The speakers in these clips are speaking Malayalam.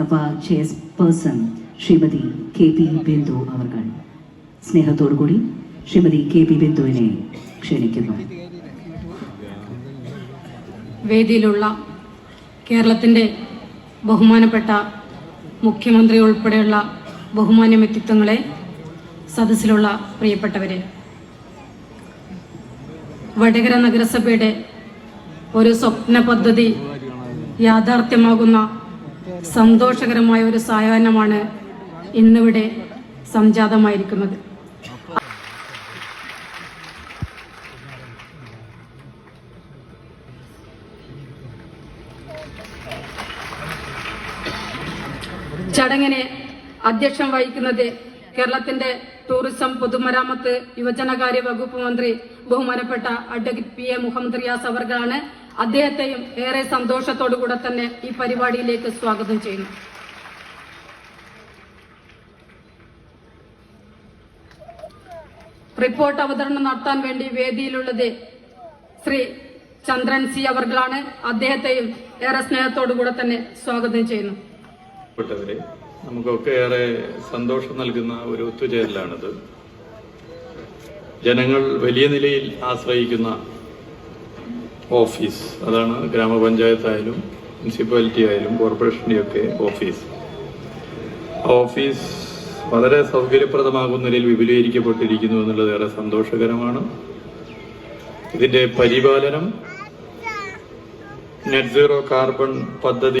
Chairperson Shrimati K P Bindu അവർ സ്നേഹത്തോടുകൂടി ശ്രീമതി കെ പി ബിന്ദുവിനെ ക്ഷണിക്കുന്നു. വേദിയിലുള്ള കേരളത്തിന്റെ ബഹുമാനപ്പെട്ട മുഖ്യമന്ത്രി ഉൾപ്പെടെയുള്ള ബഹുമാന്യ വ്യക്തിത്വങ്ങളെ സദസ്സിലുള്ള പ്രിയപ്പെട്ടവരെ വടകര നഗരസഭയുടെ ഒരു സ്വപ്ന പദ്ധതി യാഥാർത്ഥ്യമാകുന്ന സന്തോഷകരമായ ഒരു സായാഹ്നമാണ് ഇന്നിവിടെ സംജാതമായിരിക്കുന്നത്. ചടങ്ങിനെ അധ്യക്ഷം വഹിക്കുന്നത് കേരളത്തിന്റെ ടൂറിസം പൊതുമരാമത്ത് യുവജനകാര്യ വകുപ്പ് മന്ത്രി ബഹുമാനപ്പെട്ട advocate P. A. Muhammad Riyas അവർകളാണ് അദ്ദേഹത്തെയും ഏറെ സന്തോഷത്തോടുകൂടെ തന്നെ ഈ പരിപാടിയിലേക്ക് സ്വാഗതം ചെയ്യുന്നു. റിപ്പോർട്ട് അവതരണം നടത്താൻ വേണ്ടി വേദിയിലുള്ളത് ശ്രീ ചന്ദ്രൻ സി അവർകളാണ്. അദ്ദേഹത്തെയും ഏറെ സ്നേഹത്തോടുകൂടെ തന്നെ സ്വാഗതം ചെയ്യുന്നു. നമുക്കൊക്കെ ഏറെ സന്തോഷം നൽകുന്ന ഒരു ഒത്തുചേരലാണിത്. ജനങ്ങൾ വലിയ നിലയിൽ ആശ്രയിക്കുന്ന ഓഫീസ് അതാണ് ഗ്രാമപഞ്ചായത്തായാലും മുനിസിപ്പാലിറ്റി ആയാലും കോർപ്പറേഷന്റെയൊക്കെ ഓഫീസ് ഓഫീസ് വളരെ സൗകര്യപ്രദമാകുന്ന നിലയിൽ വിപുലീകരിക്കപ്പെട്ടിരിക്കുന്നു എന്നുള്ളത് ഏറെ സന്തോഷകരമാണ്. ഇതിന്റെ പരിപാലനം നെറ്റ് സീറോ കാർബൺ പദ്ധതി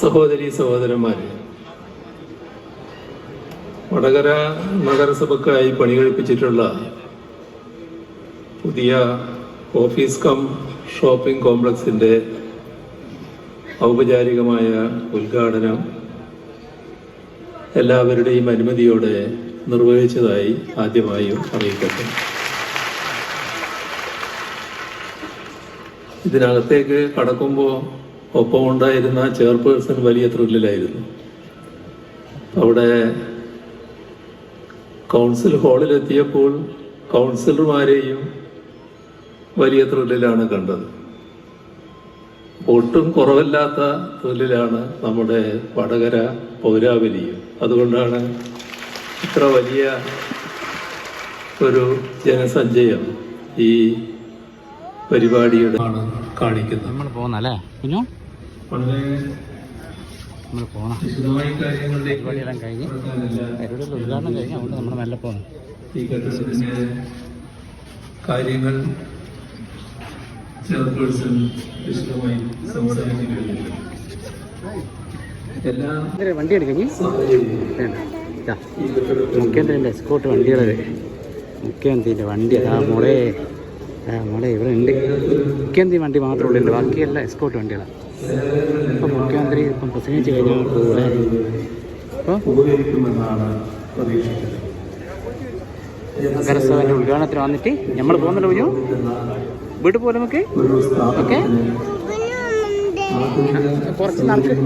സഹോദരി സഹോദരന്മാരെ വടകര നഗരസഭക്കായി പണികഴിപ്പിച്ചിട്ടുള്ള പുതിയ ഓഫീസ് കം ഷോപ്പിംഗ് കോംപ്ലക്സിന്റെ ഔപചാരികമായ ഉദ്ഘാടനം എല്ലാവരുടെയും അനുമതിയോടെ നിർവഹിച്ചതായി ആദ്യമായും അറിയിക്കട്ടെ ഇതിനകത്തേക്ക് കടക്കുമ്പോൾ ഒപ്പമുണ്ടായിരുന്ന ചെയർപേഴ്സൺ വലിയ ത്രില്ലിലായിരുന്നു. അവിടെ കൗൺസിൽ ഹാളിലെത്തിയപ്പോൾ കൗൺസിലർമാരെയും വലിയ ത്രില്ലിലാണ് കണ്ടത്. ഒട്ടും കുറവല്ലാത്ത തൊഴിലാണ് നമ്മുടെ വടകര പൗരാവലിയും. അതുകൊണ്ടാണ് ഇത്ര വലിയ ഒരു ജനസഞ്ചയം ഈ പരിപാടിയുടെ ആണ് കാണിക്കുന്നത്. നമ്മൾ പോകുന്നല്ലേ കുഞ്ഞു? വളരെ നമ്മൾ പോകണം പരിപാടിയെല്ലാം കഴിഞ്ഞ്. പരിപാടിയുടെ ഉദ്ഘാടനം കഴിഞ്ഞ് അതുകൊണ്ട് നമ്മൾ മെല്ലെ പോകണം ഈ ഘട്ടത്തിന്റെ കാര്യങ്ങൾ ചെയർപേഴ്സൺ വിശദമായി കഴിഞ്ഞു എല്ലാ വണ്ടി എടുക്കഞ്ഞി മുഖ്യമന്ത്രിന്റെ എസ്കോട്ട് വണ്ടികളത് മുഖ്യമന്ത്രിന്റെ വണ്ടി. അതാ മോളെ. മോളെ ഇവിടെ ഉണ്ട്. മുഖ്യമന്ത്രി വണ്ടി മാത്രമേ ഉള്ളൂ. ബാക്കിയല്ല എസ്കോട്ട് വണ്ടികളാണ് ഇപ്പം മുഖ്യമന്ത്രി ഇപ്പം പ്രസംഗിച്ച് കഴിഞ്ഞാൽ അപ്പോൾ പ്രതീക്ഷിക്കുന്നത് നഗരസഭന്റെ ഉദ്ഘാടനത്തിന് വന്നിട്ട് നമ്മൾ പോകുന്നല്ലോ കുഞ്ഞു വീട്ടിൽ പോലെ നമുക്ക്? ഓക്കെ. കുറച്ച് കെട്ടിടം